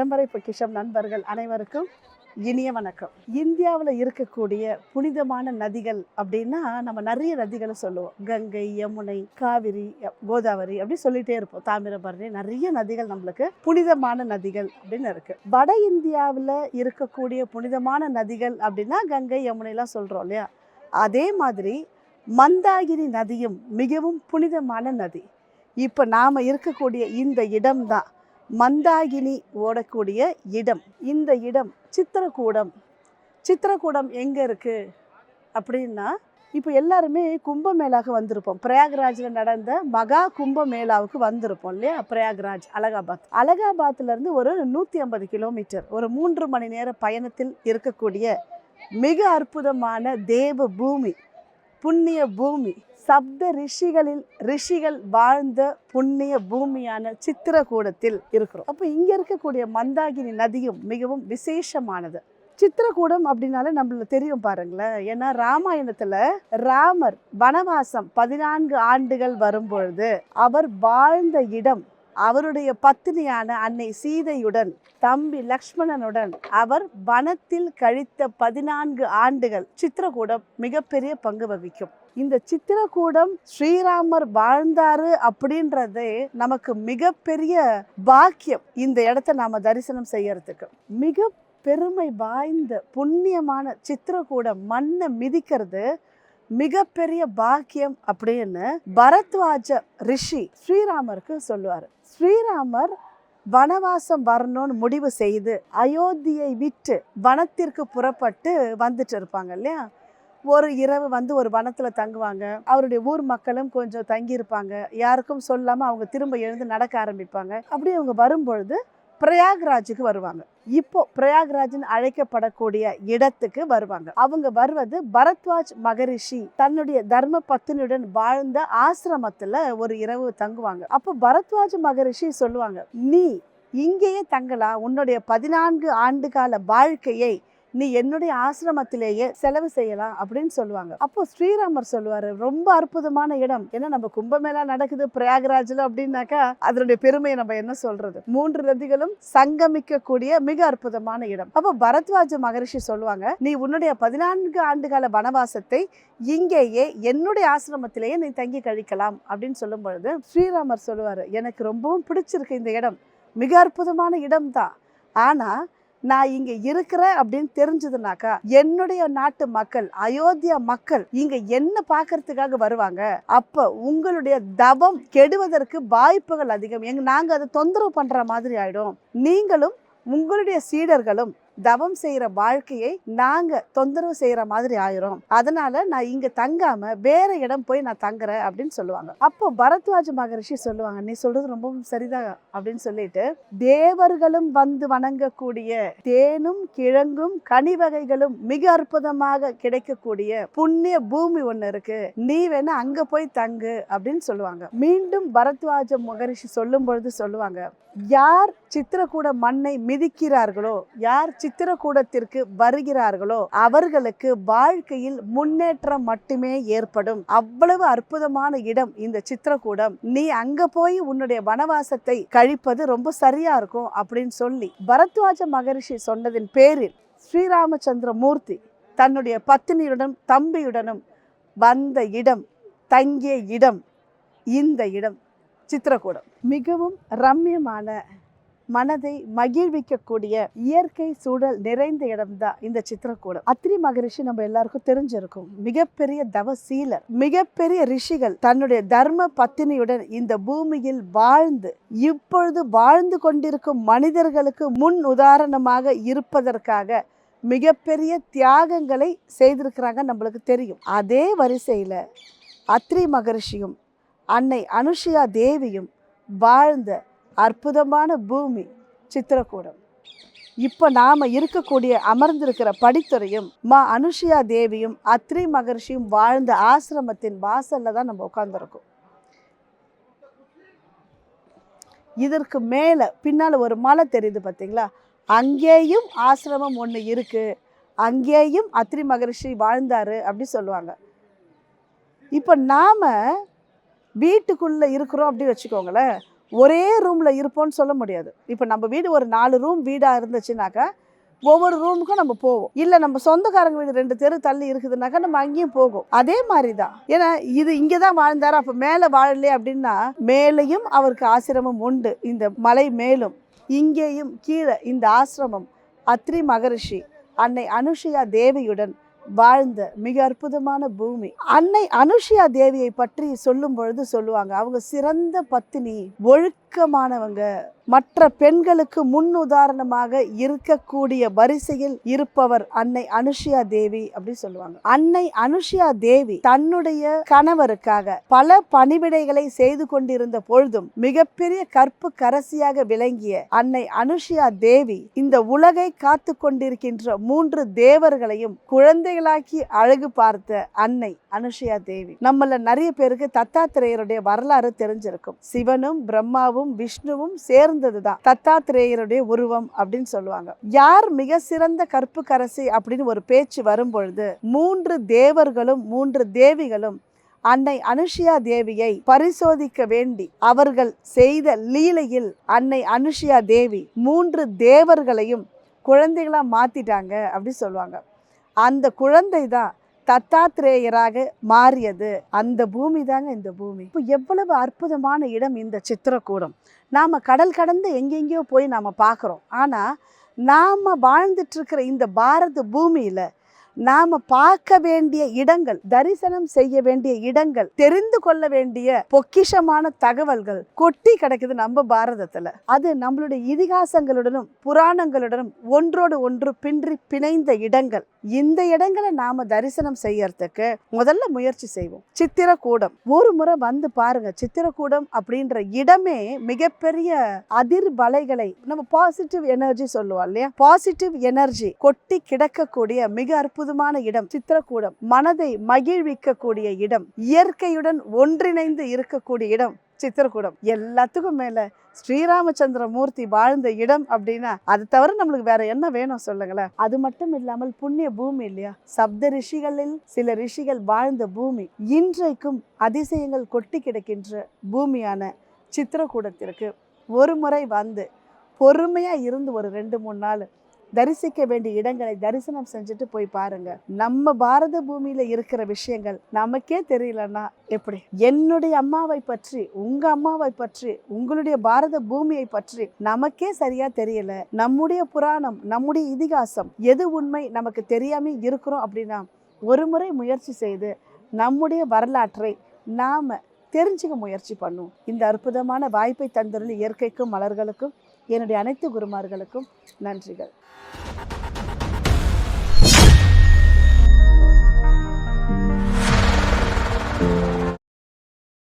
பரம்பரை பொக்கிஷம் நண்பர்கள் அனைவருக்கும் இனிய வணக்கம். இந்தியாவில் இருக்கக்கூடிய புனிதமான நதிகள் அப்படின்னா நம்ம நிறைய நதிகளை சொல்லுவோம். கங்கை யமுனை காவிரி கோதாவரி அப்படி சொல்லிட்டே இருப்போம். தாமிரபரணி நிறைய நதிகள் நம்மளுக்கு புனிதமான நதிகள் அப்படின்னு இருக்கு. வட இந்தியாவில் இருக்கக்கூடிய புனிதமான நதிகள் அப்படின்னா கங்கை யமுனைலாம் சொல்கிறோம் இல்லையா? அதே மாதிரி மந்தாகிரி நதியும் மிகவும் புனிதமான நதி. இப்போ நாம் இருக்கக்கூடிய இந்த இடம்தான். மந்தாகினி ஓடக்கூடிய இடம். இந்த இடம் சித்திரக்கூடம். சித்திரக்கூடம் எங்கே இருக்குது அப்படின்னா இப்போ எல்லாருமே கும்பமேளாவுக்கு வந்திருப்போம். பிரயாக்ராஜில் நடந்த மகா கும்பமேளாவுக்கு வந்திருப்போம் இல்லையா? பிரயாக்ராஜ் அலகாபாத். அலகாபாத்லேருந்து ஒரு நூற்றி ஐம்பது கிலோமீட்டர். ஒரு மூன்று மணி நேர பயணத்தில் இருக்கக்கூடிய மிக அற்புதமான தேவ பூமி புண்ணிய பூமி. சப்த ரிஷிகளில் ரிஷிகள் வாழ்ந்த புண்ணிய பூமியான சித்திரகூடத்தில் இருக்கிறோம். அப்போ இங்கே இருக்கக்கூடிய மந்தாகினி நதியும் மிகவும் விசேஷமானது. சித்திரகூடம் அப்படின்னாலே நம்மளுக்கு தெரியும் பாருங்களேன். ஏன்னா ராமாயணத்தில் ராமர் வனவாசம் பதினான்கு ஆண்டுகள் வரும்பொழுது அவர் வாழ்ந்த இடம் அவருடைய பத்தினியான அன்னை சீதையுடன் தம்பி லக்ஷ்மணனுடன் அவர் வனத்தில் கழித்த பதினான்கு ஆண்டுகள் சித்திரகூடம் மிகப்பெரிய பங்கு வகிக்கும். இந்த சித்திரக்கூடம் ஸ்ரீராமர் வாழ்ந்தாரு அப்படின்றதே நமக்கு மிகப்பெரிய பாக்கியம் இந்த இடத்த நாம தரிசனம் செய்யறதுக்கு. மிக பெருமை வாய்ந்த புண்ணியமான சித்திரக்கூடம் மண்ணை மிதிக்கிறது மிகப்பெரிய பாக்கியம் அப்படின்னு பரத்வாஜ ரிஷி ஸ்ரீராமருக்கு சொல்லுவார். ஸ்ரீராமர் வனவாசம் வரணும்னு முடிவு செய்து அயோத்தியை விட்டு வனத்திற்கு புறப்பட்டு வந்துட்டு இருப்பாங்க இல்லையா? ஒரு இரவு வந்து ஒரு வனத்தில் தங்குவாங்க. அவருடைய ஊர் மக்களும் கொஞ்சம் தங்கியிருப்பாங்க. யாருக்கும் சொல்லாமல் அவங்க திரும்ப எழுந்து நடக்க ஆரம்பிப்பாங்க. அப்படி அவங்க வரும்பொழுது பிரயாக்ராஜுக்கு வருவாங்க. இப்போ பிரயாக்ராஜ்னு அழைக்கப்படக்கூடிய இடத்துக்கு வருவாங்க. அவங்க வருவது பரத்வாஜ் மகரிஷி தன்னுடைய தர்ம பத்தினுடன் வாழ்ந்த ஆசிரமத்துல ஒரு இரவு தங்குவாங்க. அப்போ பரத்வாஜ் மகரிஷி சொல்லுவாங்க நீ இங்கேயே தங்கலாம். உன்னுடைய பதினான்கு ஆண்டு கால வாழ்க்கையை நீ என்னுடைய ஆசிரமத்திலேயே செலவு செய்யலாம் அப்படின்னு சொல்லுவாங்க. அப்போ ஸ்ரீராமர் சொல்லுவாரு ரொம்ப அற்புதமான இடம். ஏன்னா நம்ம கும்பமேளா நடக்குது பிரயாகராஜ்ல அப்படின்னாக்கா அதனுடைய பெருமையை நம்ம என்ன சொல்றது? மூன்று நதிகளும் சங்கமிக்கக்கூடிய மிக அற்புதமான இடம். அப்போ பரத்வாஜ மகரிஷி சொல்லுவாங்க நீ உன்னுடைய பதினான்கு ஆண்டுகால வனவாசத்தை இங்கேயே என்னுடைய ஆசிரமத்திலேயே நீ தங்கி கழிக்கலாம். அப்படின்னு சொல்லும் பொழுது ஸ்ரீராமர் சொல்லுவாரு எனக்கு ரொம்பவும் பிடிச்சிருக்கு இந்த இடம். மிக அற்புதமான இடம் தான் ஆனால் நான் இங்க இருக்கிறேன் அப்படின்னு தெரிஞ்சதுனாக்கா என்னுடைய நாட்டு மக்கள் அயோத்தியா மக்கள் இங்க என்ன பார்க்கறதுக்காக வருவாங்க? அப்ப உங்களுடைய தவம் கெடுவதற்கு வாய்ப்புகள் அதிகம். எங்க நாங்க அதை தொந்தரவு பண்ற மாதிரி ஆயிடும். நீங்களும் உங்களுடைய சீடர்களும் தவம் செய்யற வாழ்க்கையை நாங்க தொந்தரவு செய்யற மாதிரி ஆயிரும். அதனால நான் இங்க தங்காம வேற இடம் போய் நான் தங்குறேன் அப்படின்னு சொல்லுவாங்க. அப்போ பரத்வாஜ மகரிஷி சொல்லுவாங்க நீ சொல்றது ரொம்பவும் சரிதான் அப்படின்னு சொல்லிட்டு தேவர்களும் வந்து வணங்கக்கூடிய தேனும் கிழங்கும் கனி வகைகளும் மிக அற்புதமாக கிடைக்கக்கூடிய புண்ணிய பூமி ஒண்ணு இருக்கு. நீ வேணா அங்க போய் தங்கு அப்படின்னு சொல்லுவாங்க. மீண்டும் பரத்வாஜ மகரிஷி சொல்லும் பொழுது சொல்லுவாங்க யார் சித்திரக்கூட மண்ணை மிதிக்கிறார்களோ யார் சித்திரக்கூடத்திற்கு வருகிறார்களோ அவர்களுக்கு வாழ்க்கையில் முன்னேற்றம் மட்டுமே ஏற்படும். அவ்வளவு அற்புதமான இடம் இந்த சித்திரக்கூடம் நீ அங்க போய் உன்னுடைய வனவாசத்தை கழிப்பது ரொம்ப சரியா இருக்கும் அப்படின்னு சொல்லி பரத்வாஜ மகரிஷி சொன்னதின் பேரில் ஸ்ரீராமச்சந்திர மூர்த்தி தன்னுடைய பத்தினியுடனும் தம்பியுடனும் வந்த இடம் தங்கிய இடம் இந்த இடம். சித்திரக்கூடம் மிகவும் ரம்யமான மனதை மகிழ்விக்கக்கூடிய இயற்கை சூழல் நிறைந்த இடம்தான் இந்த சித்திரக்கூடம் அத்ரி மகரிஷி நம்ம எல்லாருக்கும் தெரிஞ்சிருக்கும். மிகப்பெரிய தவசீலர் மிகப்பெரிய ரிஷிகள் தன்னுடைய தர்ம பத்தினியுடன் இந்த பூமியில் வாழ்ந்து இப்பொழுது வாழ்ந்து கொண்டிருக்கும் மனிதர்களுக்கு முன் உதாரணமாக இருப்பதற்காக மிகப்பெரிய தியாகங்களை செய்திருக்கிறாங்க நம்மளுக்கு தெரியும். அதே வரிசையில் அத்ரி மகரிஷியும் அன்னை அனுஷியா தேவியும் வாழ்ந்த அற்புதமான பூமி சித்திரக்கூடம். இப்போ நாம் இருக்கக்கூடிய அமர்ந்திருக்கிற படித்துறையும் மா அனுஷியா தேவியும் அத்ரி மகர்ஷியும் வாழ்ந்த ஆசிரமத்தின் வாசல்ல தான் நம்ம உட்காந்துருக்கோம் இதற்கு மேலே பின்னால் ஒரு மலை தெரியுது பார்த்தீங்களா அங்கேயும் ஆசிரமம் ஒன்று இருக்கு. அங்கேயும் அத்ரி மகரிஷி வாழ்ந்தாரு அப்படி சொல்லுவாங்க. இப்போ நாம வீட்டுக்குள்ளே இருக்கிறோம் அப்படி வச்சுக்கோங்களேன். ஒரே ரூமில் இருப்போம்னு சொல்ல முடியாது. இப்போ நம்ம வீடு ஒரு நாலு ரூம் வீடாக இருந்துச்சுனாக்கா ஒவ்வொரு ரூமுக்கும் நம்ம போவோம். இல்லை நம்ம சொந்தக்காரங்க வீடு ரெண்டு தெரு தள்ளி இருக்குதுனாக்கா நம்ம அங்கேயும் போகும். அதே மாதிரி தான் ஏன்னா இது இங்கே தான் வாழ்ந்தார். அப்போ மேலே வாழலையே அப்படின்னா மேலேயும் அவருக்கு ஆசிரமம் உண்டு. இந்த மலை மேலும். இங்கேயும் கீழே இந்த ஆசிரமம் அத்ரி மகரிஷி அன்னை அனுஷியா தேவியுடன் வாழ்ந்த மிக அற்புதமான பூமி. அன்னை அனுஷியா தேவியை பற்றி சொல்லும் பொழுது சொல்லுவாங்க அவங்க சிறந்த பத்தினி ஒழுக்க ஒழுக்கமானவங்க மற்ற பெண்களுக்கு முன் உதாரணமாக இருக்கக்கூடிய வரிசையில் இருப்பவர் அன்னை அனுஷியா தேவி அப்படி சொல்லுவாங்க. அன்னை அனுஷியா தேவி தன்னுடைய கணவருக்காக பல பணிவிடைகளை செய்து கொண்டிருந்த பொழுதும் மிகப்பெரிய கற்பு கரசியாக விளங்கிய அன்னை அனுஷியா தேவி இந்த உலகை காத்து கொண்டிருக்கின்ற மூன்று தேவர்களையும் குழந்தைகளாக்கி அழகு பார்த்த அன்னை அனுஷியா தேவி. நம்மள நிறைய பேருக்கு தத்தாத்திரேயருடைய வரலாறு தெரிஞ்சிருக்கும். சிவனும் பிரம்மாவும் விஷ்ணுவும் சேர்ந்ததுதான். தத்தாத்திரேயருடைய உருவம் அப்படின்னு சொல்லுவாங்க. யார் மிக சிறந்த கற்பு கரசி அப்படின்னு ஒரு பேச்சு வரும்பொழுது மூன்று தேவர்களும் மூன்று தேவிகளும் அன்னை அனுஷியா தேவியை பரிசோதிக்க வேண்டி அவர்கள் செய்த லீலையில் அன்னை அனுஷியா தேவி மூன்று தேவர்களையும் குழந்தைகளாக மாத்திட்டாங்க அப்படி சொல்லுவாங்க. அந்த குழந்தை தான் தத்தாத்திரேயராக மாறியது. அந்த பூமி தாங்க இந்த பூமி. இப்போ எவ்வளவு அற்புதமான இடம் இந்த சித்திரக்கூடம். நாம் கடல் கடந்து எங்கெங்கேயோ போய் நாம் பார்க்குறோம். ஆனால் நாம் வாழ்ந்துட்டுருக்கிற இந்த பாரத பூமியில் நாம பார்க்க வேண்டிய இடங்கள் தரிசனம் செய்ய வேண்டிய இடங்கள் தெரிந்து கொள்ள வேண்டிய பொக்கிஷமான தகவல்கள் கொட்டி கிடக்குது நம்ம பாரதத்துல. அது நம்மளுடைய இதிகாசங்களுடனும் புராணங்களுடனும் ஒன்றோடு ஒன்று பின்றி பிணைந்த இடங்கள். இந்த இடங்களை நாம தரிசனம் செய்யறதுக்கு முதல்ல முயற்சி செய்வோம். சித்திரக்கூடம். ஒரு முறை வந்து பாருங்க சித்திரக்கூடம் அப்படின்ற இடமே மிகப்பெரிய அதிர்வலைகளை நம்ம பாசிட்டிவ் எனர்ஜி சொல்லுவோம் இல்லையா? பாசிட்டிவ் எனர்ஜி கொட்டி கிடக்கக்கூடிய மிக அற்புத அற்புதமான இடம் சித்திரக்கூடம் மனதை மகிழ்விக்கக்கூடிய இடம் இயற்கையுடன் ஒன்றிணைந்து இருக்கக்கூடிய இடம் சித்திரக்கூடம். எல்லாத்துக்கும் மேல ஸ்ரீராமச்சந்திர மூர்த்தி வாழ்ந்த இடம் அப்படின்னா அது தவிர நம்மளுக்கு வேற என்ன வேணும் சொல்லுங்களேன்? அது மட்டும் இல்லாமல் புண்ணிய பூமி இல்லையா? சப்த ரிஷிகளில் சில ரிஷிகள் வாழ்ந்த பூமி இன்றைக்கும் அதிசயங்கள் கொட்டி கிடக்கின்ற பூமியான சித்திரக்கூடத்திற்கு ஒரு முறை வந்து பொறுமையா இருந்து ஒரு ரெண்டு மூணு நாள் தரிசிக்க வேண்டிய இடங்களை தரிசனம் செஞ்சுட்டு போய் பாருங்க. நம்ம பாரத பூமியில இருக்கிற விஷயங்கள் நமக்கே தெரியலன்னா எப்படி? என்னுடைய அம்மாவை பற்றி உங்க அம்மாவை பற்றி உங்களுடைய பாரத பூமியை பற்றி நமக்கே சரியா தெரியல. நம்முடைய புராணம் நம்முடைய இதிகாசம் எது உண்மை நமக்கு தெரியாம இருக்கிறோம் அப்படின்னா ஒரு முறை முயற்சி செய்து நம்முடைய வரலாற்றை நாம தெரிஞ்சுக்க முயற்சி பண்ணும். இந்த அற்புதமான வாய்ப்பை தந்திருந்த இயற்கைக்கும் மலர்களுக்கும் என்னுடைய அனைத்து குருமார்களுக்கும் நன்றிகள்.